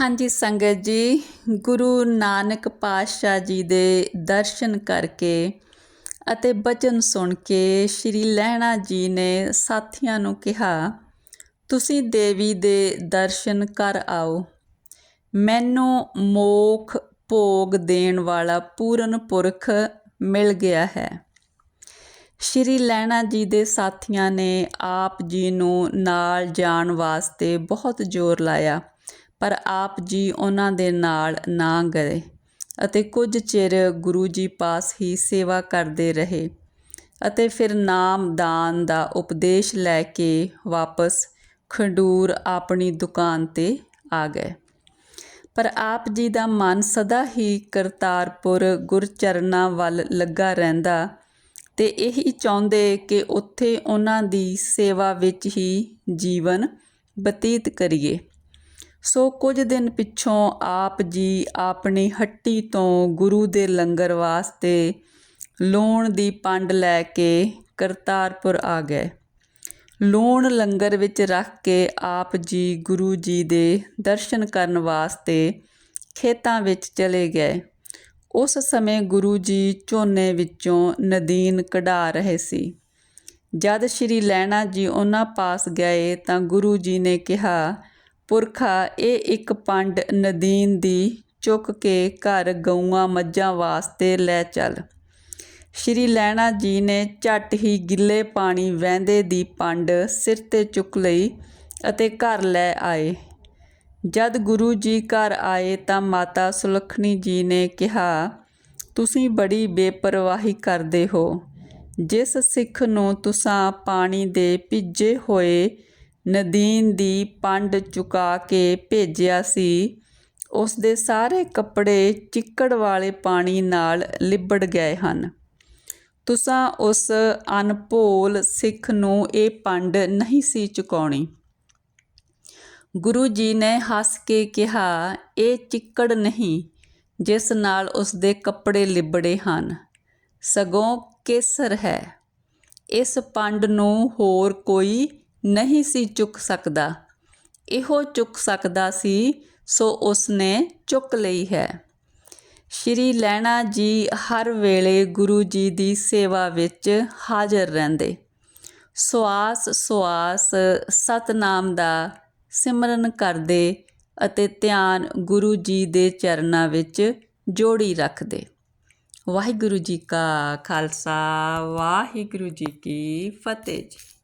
ਹਾਂਜੀ, ਸੰਗਤ ਜੀ, ਗੁਰੂ ਨਾਨਕ ਪਾਤਸ਼ਾਹ ਜੀ ਦੇ ਦਰਸ਼ਨ ਕਰਕੇ ਅਤੇ ਬਚਨ ਸੁਣ ਕੇ ਸ਼੍ਰੀ ਲਹਿਣਾ ਜੀ ਨੇ ਸਾਥੀਆਂ ਨੂੰ ਕਿਹਾ, ਤੁਸੀਂ ਦੇਵੀ ਦੇ ਦਰਸ਼ਨ ਕਰ ਆਓ। ਮੈਨੂੰ ਮੋਖ ਭੋਗ ਦੇਣ ਵਾਲਾ ਪੂਰਨ ਪੁਰਖ ਮਿਲ ਗਿਆ ਹੈ। ਸ਼੍ਰੀ ਲਹਿਣਾ ਜੀ ਦੇ ਸਾਥੀਆਂ ਨੇ ਆਪ ਜੀ ਨੂੰ ਨਾਲ ਜਾਣ ਵਾਸਤੇ ਬਹੁਤ ਜ਼ੋਰ ਲਾਇਆ। ਪਰ ਆਪ ਜੀ ਉਹਨਾਂ ਦੇ ਨਾਲ ਨਾ ਗਏ ਅਤੇ ਕੁਝ ਚਿਰ ਗੁਰੂ ਜੀ ਪਾਸ ਹੀ ਸੇਵਾ ਕਰਦੇ ਰਹੇ ਅਤੇ ਫਿਰ ਨਾਮ ਦਾਨ ਦਾ ਉਪਦੇਸ਼ ਲੈ ਕੇ ਵਾਪਸ ਖੰਡੂਰ ਆਪਣੀ ਦੁਕਾਨ ਤੇ ਆ ਗਏ। ਪਰ ਆਪ ਜੀ ਦਾ ਮਨ ਸਦਾ ਹੀ ਕਰਤਾਰਪੁਰ ਗੁਰਚਰਨਾਂ ਵੱਲ ਲੱਗਾ ਰਹਿੰਦਾ ਤੇ ਇਹੀ ਚਾਹੁੰਦੇ ਕਿ ਉੱਥੇ ਉਹਨਾਂ ਦੀ ਸੇਵਾ ਵਿੱਚ ਹੀ ਜੀਵਨ ਬਤੀਤ ਕਰੀਏ। ਸੋ ਕੁਝ ਦਿਨ ਪਿੱਛੋਂ ਆਪ ਜੀ ਆਪਣੀ ਹੱਟੀ ਤੋਂ ਗੁਰੂ ਦੇ ਲੰਗਰ ਵਾਸਤੇ ਲੂਣ ਦੀ ਪੰਡ ਲੈ ਕੇ ਕਰਤਾਰਪੁਰ ਆ ਗਏ। ਲੂਣ ਲੰਗਰ ਵਿੱਚ ਰੱਖ ਕੇ ਆਪ ਜੀ ਗੁਰੂ ਜੀ ਦੇ ਦਰਸ਼ਨ ਕਰਨ ਵਾਸਤੇ ਖੇਤਾਂ ਵਿੱਚ ਚਲੇ ਗਏ। ਉਸ ਸਮੇਂ ਗੁਰੂ ਜੀ ਝੋਨੇ ਵਿੱਚੋਂ ਨਦੀਨ ਕਢਾ ਰਹੇ ਸੀ। ਜਦ ਸ਼੍ਰੀ ਲੈਣਾ ਜੀ ਉਹਨਾਂ ਪਾਸ ਗਏ ਤਾਂ ਗੁਰੂ ਜੀ ਨੇ ਕਿਹਾ ਪੁਰਖਾ, ਇਹ ਇੱਕ ਪੰਡ ਨਦੀਨ ਦੀ ਚੁੱਕ ਕੇ ਘਰ ਗਊਆਂ ਮੱਝਾਂ ਵਾਸਤੇ ਲੈ ਚੱਲ। ਸ਼੍ਰੀ ਲੈਣਾ ਜੀ ਨੇ ਝੱਟ ਹੀ ਗਿੱਲੇ ਪਾਣੀ ਵਹਿੰਦੇ ਦੀ ਪੰਡ ਸਿਰ ਤੇ ਚੁੱਕ ਲਈ ਅਤੇ ਘਰ ਲੈ ਆਏ। ਜਦ ਗੁਰੂ ਜੀ ਘਰ ਆਏ ਤਾਂ ਮਾਤਾ ਸੁਲਖਣੀ ਜੀ ਨੇ ਕਿਹਾ, ਤੁਸੀਂ ਬੜੀ ਬੇਪਰਵਾਹੀ ਕਰਦੇ ਹੋ। ਜਿਸ ਸਿੱਖ ਨੂੰ ਤੁਸੀਂ ਪਾਣੀ ਦੇ ਭਿੱਜੇ ਹੋਏ ਨਦੀਨ ਦੀ ਪੰਡ ਚੁਕਾ ਕੇ ਭੇਜਿਆ ਸੀ। ਉਸ ਦੇ ਸਾਰੇ ਕੱਪੜੇ ਚਿੱਕੜ ਵਾਲੇ ਪਾਣੀ ਨਾਲ ਲਿਬੜ ਗਏ ਹਨ। ਤੁਸਾਂ ਉਸ ਅਨਭੋਲ ਸਿੱਖ ਨੂੰ ਇਹ ਪੰਡ ਨਹੀਂ ਸੀ ਚੁਕਾਉਣੀ। ਗੁਰੂ ਜੀ ਨੇ ਹੱਸ ਕੇ ਕਿਹਾ, ਇਹ ਚਿੱਕੜ ਨਹੀਂ, ਜਿਸ ਨਾਲ ਉਸ ਦੇ ਕੱਪੜੇ ਲਿਬੜੇ ਹਨ। ਸਗੋਂ ਕੇਸਰ ਹੈ। ਇਸ ਪੰਡ ਨੂੰ ਹੋਰ ਕੋਈ ਨਹੀਂ ਸੀ ਚੁੱਕ ਸਕਦਾ। ਇਹੋ ਚੁੱਕ ਸਕਦਾ ਸੀ, ਸੋ ਉਸ ਨੇ ਚੁੱਕ ਲਈ ਹੈ। ਸ਼੍ਰੀ ਲੈਣਾ ਜੀ ਹਰ ਵੇਲੇ ਗੁਰੂ ਜੀ ਦੀ ਸੇਵਾ ਵਿੱਚ ਹਾਜ਼ਰ ਰਹਿੰਦੇ। ਸਵਾਸ ਸਵਾਸ ਸਤਨਾਮ ਦਾ ਸਿਮਰਨ ਕਰਦੇ ਅਤੇ ਧਿਆਨ ਗੁਰੂ ਜੀ ਦੇ ਚਰਨਾਂ ਵਿੱਚ ਜੋੜੀ ਰੱਖਦੇ। ਵਾਹਿਗੁਰੂ ਜੀ ਕਾ ਖਾਲਸਾ, ਵਾਹਿਗੁਰੂ ਜੀ ਕੀ ਫਤਿਹ ਜੀ।